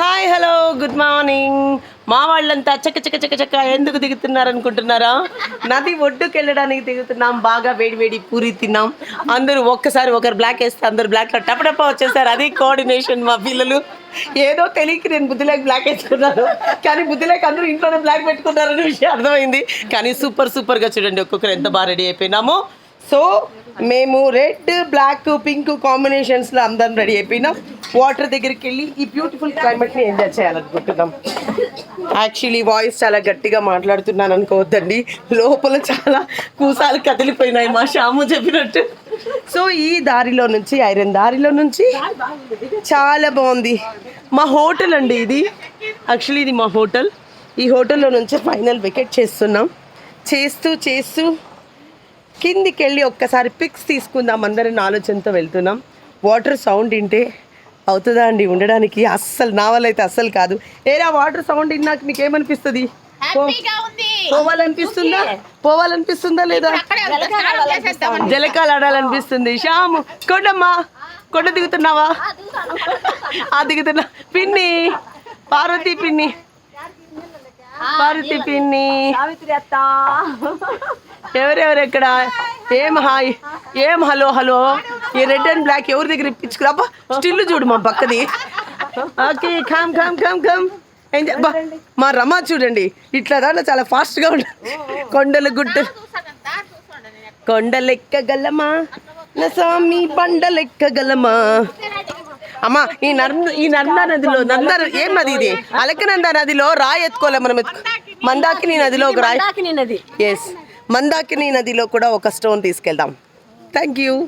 Hi hello good morning. మా వాళ్ళంతా చక్క చక్క చక్క చక్క ఎందుకు దిగుతున్నారు అనుకుంటున్నారా నది ఒడ్డుకు వెళ్ళడానికి దిగుతున్నాం బాగా వేడి వేడి పూరి తిన్నాం. అందరూ ఒక్కసారి ఒకరు బ్లాక్ వేస్తే అందరు బ్లాక్లో టపటప వచ్చేసారు. అది కోఆర్డినేషన్ మా పిల్లలు. ఏదో తెలియక నేను బుద్ధిలేక బ్లాక్ వేసుకున్నాను. కానీ బుద్ధిలేక అందరూ ఇంట్లోనే బ్లాక్ పెట్టుకున్నారనే విషయం అర్థమైంది. కానీ సూపర్ సూపర్గా చూడండి ఒక్కొక్కరు ఎంత బాగా రెడీ అయిపోయినామో. సో మేము రెడ్ బ్లాక్ పింక్ కాంబినేషన్స్లో అందరం రెడీ అయిపోయినాం. వాటర్ దగ్గరికి వెళ్ళి ఈ బ్యూటిఫుల్ క్లైమేట్ని ఎంజాయ్ చేయాలనుకుంటున్నాం. యాక్చువల్లీ వాయిస్ చాలా గట్టిగా మాట్లాడుతున్నాను అనుకోవద్దండి. లోపల చాలా కూసాలు కదిలిపోయినాయి మా శ్యాము చెప్పినట్టు. సో ఈ దారిలో నుంచి ఐరన్ దారిలో నుంచి చాలా బాగుంది. మా హోటల్ అండి ఇది. యాక్చువల్లీ ఇది మా హోటల్. ఈ హోటల్లో నుంచి ఫైనల్ వికెట్ చేస్తున్నాం. చేస్తూ చేస్తూ కిందికి వెళ్ళి ఒక్కసారి పిక్స్ తీసుకుందాం అందరం ఆలోచనతో వెళ్తున్నాం. వాటర్ సౌండ్ వింటే అవుతుందా అండి? ఉండడానికి అస్సలు నా వల్ల అయితే అస్సలు కాదు. ఏరా వాటర్ సౌండ్ విన్నాక మీకు ఏమనిపిస్తుంది పోవాలనిపిస్తుందా? పోవాలనిపిస్తుందా లేదా? జలకాలు ఆడాలనిపిస్తుంది. శ్యాము కొండమ్మా కొండ దిగుతున్నావా? ఆ దిగుతున్నా. పిన్ని పార్వతి పిన్ని. పార్వతి పిన్ని. సావిత్రి అత్త. ఎవరెవరు ఎక్కడ ఏం హాయ్? ఏం హలో హలో? ఈ రెడ్ అండ్ బ్లాక్ ఎవరి దగ్గర ఇప్పించుకురా అబ్బా స్టిల్ చూడు మా పక్కది. ఓకే ఖామ్ ఖామ్ ఖామ్ ఖామ్ ఎంజాయ్ మా రమ చూడండి. ఇట్లా దాంట్లో చాలా ఫాస్ట్గా ఉంటుంది. కొండలు గుట్టలు కొండలెక్కగలమా? నా స్వామి బండలెక్కగలమా అమ్మా ఈ నర్మ ఈ నర్మదా నదిలో నంద ఏం నది ఇది? అలకనంద నదిలో రాయి ఎత్తుకోలే మనం ఎత్తుకో మందాకిని నదిలో ఒక రాయి ఎస్ మందాకిని నదిలో కూడా ఒక స్టోన్ తీసుకెళ్దాం. Thank you.